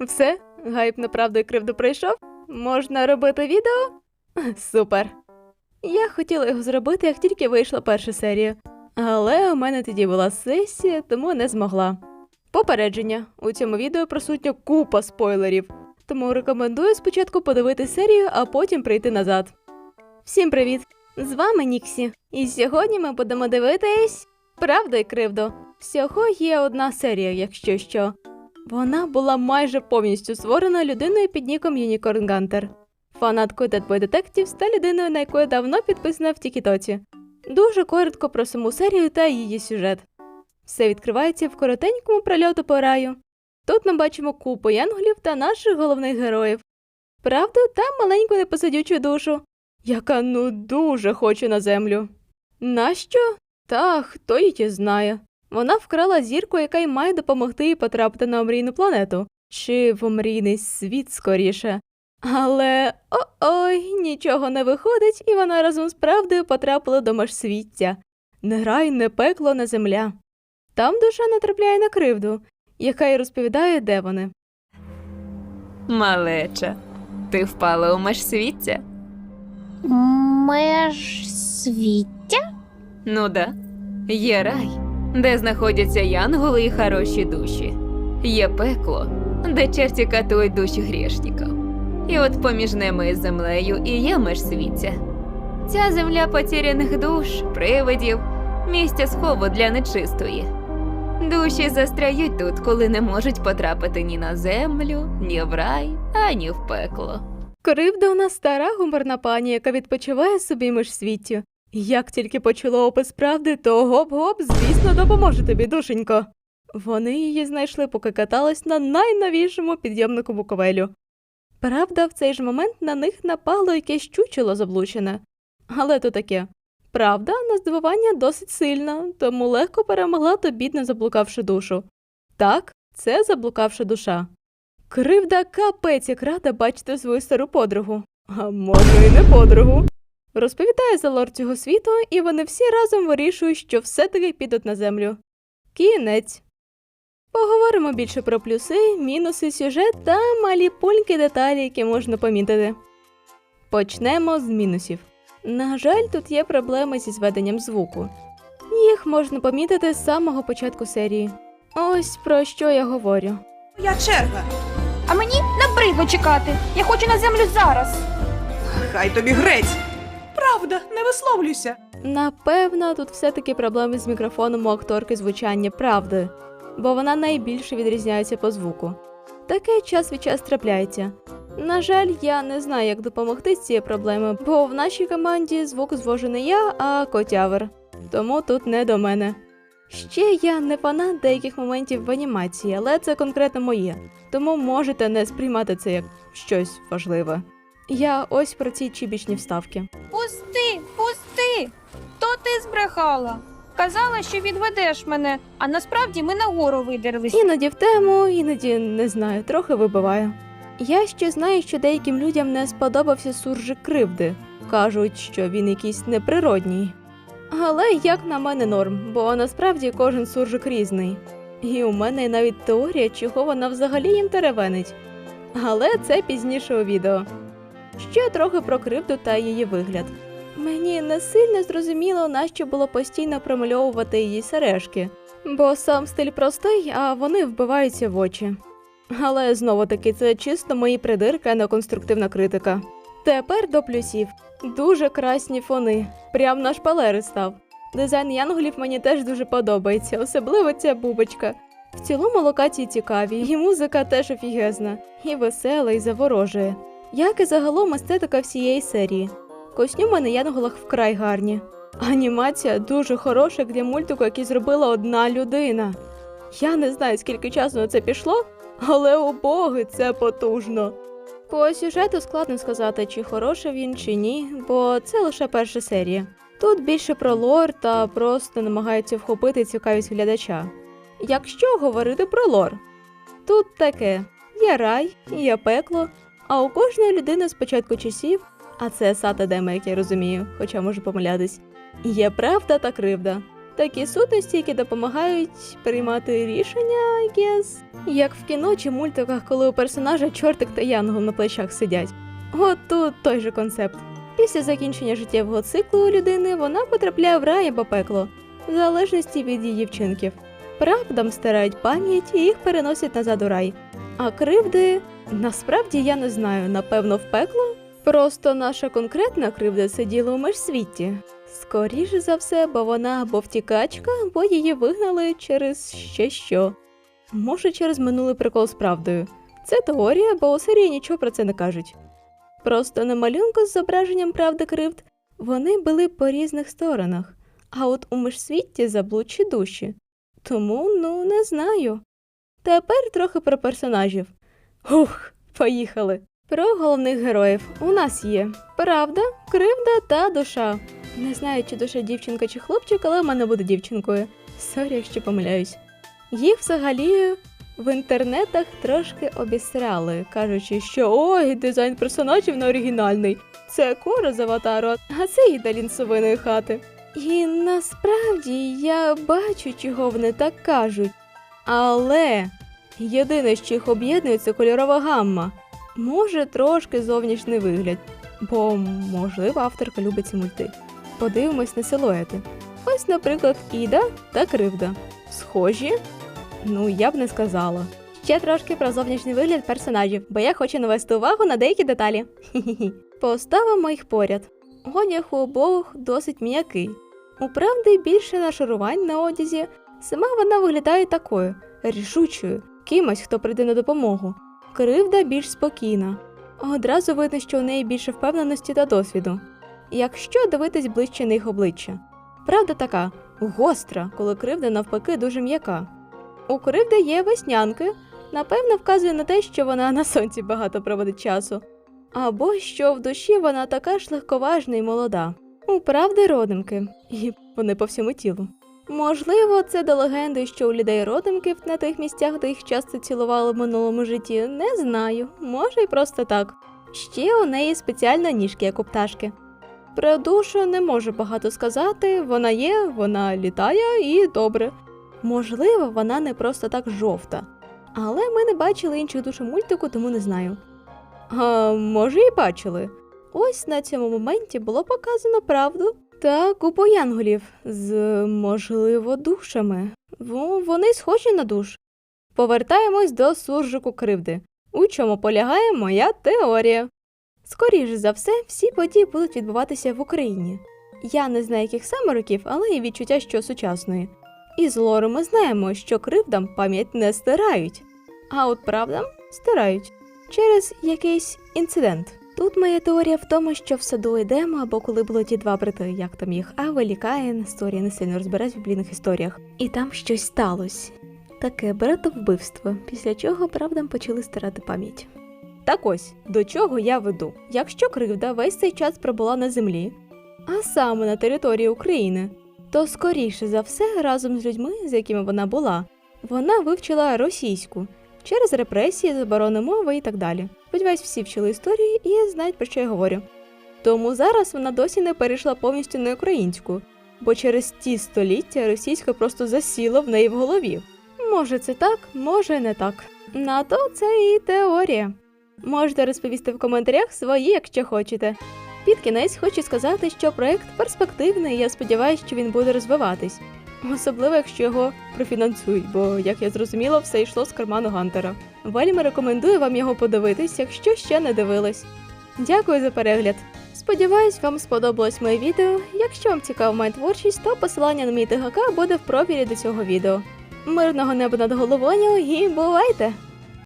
Все, гайп на правду і кривду пройшов. Можна робити відео? Супер. Я хотіла його зробити, як тільки вийшла перша серія. Але у мене тоді була сесія, тому не змогла. Попередження: у цьому відео присутня купа спойлерів, тому рекомендую спочатку подивити серію, а потім прийти назад. Всім привіт! З вами Ніксі, і сьогодні ми будемо дивитись Правда і кривдо. Всього є одна серія, якщо що. Вона була майже повністю створена людиною під ніком Unicorn Gunter, фанаткою Dead Boy Detectives та людиною, на яку я давно підписана в Тікітоці. Дуже коротко про саму серію та її сюжет. Все відкривається в коротенькому прольоту по раю. Тут ми бачимо купу янголів та наших головних героїв. Правду та маленьку непосадючу душу, яка ну дуже хоче на землю. Нащо? Та хто її знає. Вона вкрала зірку, яка й має допомогти їй потрапити на омрійну планету, чи в омрійний світ скоріше. Але о-ой, нічого не виходить, і вона разом з правдою потрапила до межсвіття. Не рай, не пекло, не земля. Там душа натрапляє на кривду, яка й розповідає, де вони. Малеча, ти впала у межсвіття? Межсвіття? Ну да. Є рай, де знаходяться янголи і хороші душі. Є пекло, де черті катують душі грішників. І от поміж ними землею і є межсвіття. Ця земля потеряних душ, привидів, місця схову для нечистої. Душі застряють тут, коли не можуть потрапити ні на землю, ні в рай, ані в пекло. Кривда у нас стара гуморна пані, яка відпочиває собі межсвіттю. Як тільки почула опис правди, то гоп-гоп, звісно, допоможе тобі, душенько. Вони її знайшли, поки каталась на найновішому підйомнику Буковелю. Правда, в цей ж момент на них напало якесь чучело заблучене. Але то таке. Правда, на здивування досить сильна, тому легко перемогла то бідно заблукавши душу. Так, це заблукавша душа. Кривда капець як рада бачити свою стару подругу. А може, і не подругу. Розповідає за лор цього світу, і вони всі разом вирішують, що все-таки підуть на землю. Кінець. Поговоримо більше про плюси, мінуси, сюжет та малі пульки деталі, які можна помітити. Почнемо з мінусів. На жаль, тут є проблеми зі зведенням звуку. Їх можна помітити з самого початку серії. Ось про що я говорю. Я черга. А мені набридло чекати. Я хочу на землю зараз. Хай тобі грець. Правда, не висловлюйся. Напевно, тут все-таки проблеми з мікрофоном у акторки звучання правди, бо вона найбільше відрізняється по звуку. Таке час від час трапляється. На жаль, я не знаю, як допомогти з цією проблемою, бо в нашій команді звук звожу не я, а котявер. Тому тут не до мене. Ще я не фанат деяких моментів в анімації, але це конкретно моє, тому можете не сприймати це як щось важливе. Я ось про ці чібічні вставки. Пусти, пусти! То ти збрехала. Казала, що відведеш мене, а насправді ми нагору видерлись. Іноді в тему, іноді не знаю, трохи вибиваю. Я ще знаю, що деяким людям не сподобався суржик кривди. Кажуть, що він якийсь неприродній. Але як на мене норм, бо насправді кожен суржик різний. І у мене навіть теорія, чого вона взагалі їм теревенить. Але це пізніше у відео. Ще трохи про кривду та її вигляд. Мені не сильно зрозуміло, нащо було постійно промальовувати її сережки, бо сам стиль простий, а вони вбиваються в очі. Але знову таки це чисто мої придирки, а не конструктивна критика. Тепер до плюсів. Дуже красні фони, прям на шпалери став. Дизайн янголів мені теж дуже подобається, особливо ця бубочка. В цілому локації цікаві, і музика теж офігезна, і весела, і заворожує. Як і загалом естетика всієї серії. Костюми на янголах вкрай гарні. Анімація дуже хороша для мультику, який зробила одна людина. Я не знаю, скільки часу на це пішло, але у боги це потужно. По сюжету складно сказати, чи хороший він, чи ні, бо це лише перша серія. Тут більше про лор та просто намагаються вхопити цікавість глядача. Якщо говорити про лор, тут таке: є рай, є пекло, а у кожної людини з початку часів, а це сата дема, як я розумію, хоча можу помилятись, є правда та кривда. Такі сутності, які допомагають приймати рішення, I guess. як в кіно чи мультиках, коли у персонажа чортик та янгол на плечах сидять. От тут той же концепт. Після закінчення життєвого циклу у людини вона потрапляє в рай або пекло, в залежності від її вчинків. Правдам стирають пам'ять і їх переносять назад у рай. А кривди насправді я не знаю, напевно, в пекло. Просто наша конкретна кривда сиділа у межсвіті. Скоріше за все, бо вона або втікачка, або її вигнали через ще що. Може, через минулий прикол з правдою. Це теорія, бо у серії нічого про це не кажуть. Просто на малюнку з зображенням правди кривд вони були по різних сторонах, а от у межсвітті заблудші душі. Тому, ну, не знаю. Тепер трохи про персонажів. Ух, поїхали. Про головних героїв у нас є правда, кривда та душа. Не знаю, чи душа дівчинка чи хлопчик, але в мене буде дівчинкою. Сорі, якщо помиляюсь. Їх взагалі в інтернетах трошки обісрали, кажучи, що ой, дизайн персонажів не оригінальний. Це кора з аватару, а це Ідалін з совиної хати. І насправді я бачу, чого вони так кажуть. Але єдине, що їх об'єднує, це кольорова гамма. Може, трошки зовнішній вигляд, бо, можливо, авторка любить ці мульти. Подивимось на силуети. Ось, наприклад, Іда та Кривда. Схожі? Ну, я б не сказала. Ще трошки про зовнішній вигляд персонажів, бо я хочу навести увагу на деякі деталі. Хі-хі-хі. Поставимо їх поряд. Одяг у обох досить м'який. У правди більше нашарувань на одязі. Сама вона виглядає такою рішучою, кимось, хто прийде на допомогу. Кривда більш спокійна. Одразу видно, що у неї більше впевненості та досвіду. Якщо дивитись ближче на їх обличчя. Правда така гостра, коли кривда навпаки дуже м'яка. У кривди є веснянки, напевно, вказує на те, що вона на сонці багато проводить часу. Або що в душі вона така ж легковажна і молода. У правди родимки, і вони по всьому тілу. Можливо, це до легенди, що у людей родимки на тих місцях, де їх часто цілували в минулому житті, не знаю. Може, й просто так. Ще у неї спеціальна ніжки, як у пташки. Про душу не можу багато сказати, вона є, вона літає і добре. Можливо, вона не просто так жовта. Але ми не бачили інших душ у мультику, тому не знаю. А може, і бачили. Ось на цьому моменті було показано правду та купу янголів з, можливо, душами. Вони схожі на душ. Повертаємось до суржику кривди. У чому полягає моя теорія. Скоріше за все, всі події будуть відбуватися в Україні. Я не знаю, яких саме років, але є відчуття, що сучасної. І з лору ми знаємо, що кривдам пам'ять не стирають, а от правдам стирають через якийсь інцидент. Тут моя теорія в тому, що в саду йдемо, або коли були ті два брати, як там їх Авель і Каїн, історія не сильно розбереться в блінних історіях. І там щось сталося. Таке братовбивство, після чого правдам почали стирати пам'ять. Так ось до чого я веду. Якщо кривда весь цей час пробула на землі, а саме на території України, то скоріше за все, разом з людьми, з якими вона була, вона вивчила російську через репресії, заборони мови і так далі. Сподіваюсь, всі вчили історії і знають, про що я говорю. Тому зараз вона досі не перейшла повністю на українську, бо через ті століття російська просто засіла в неї в голові. Може, це так, може не так. На то це і теорія. Можете розповісти в коментарях свої, якщо хочете. Під кінець хочу сказати, що проект перспективний, і я сподіваюся, що він буде розвиватись. Особливо, якщо його профінансують, бо, як я зрозуміла, все йшло з карману Гантера. Вельми рекомендую вам його подивитись, якщо ще не дивились. Дякую за перегляд. Сподіваюсь, вам сподобалось моє відео. Якщо вам цікава моя творчість, то посилання на мій ТГК буде в профілі до цього відео. Мирного неба над головою і бувайте!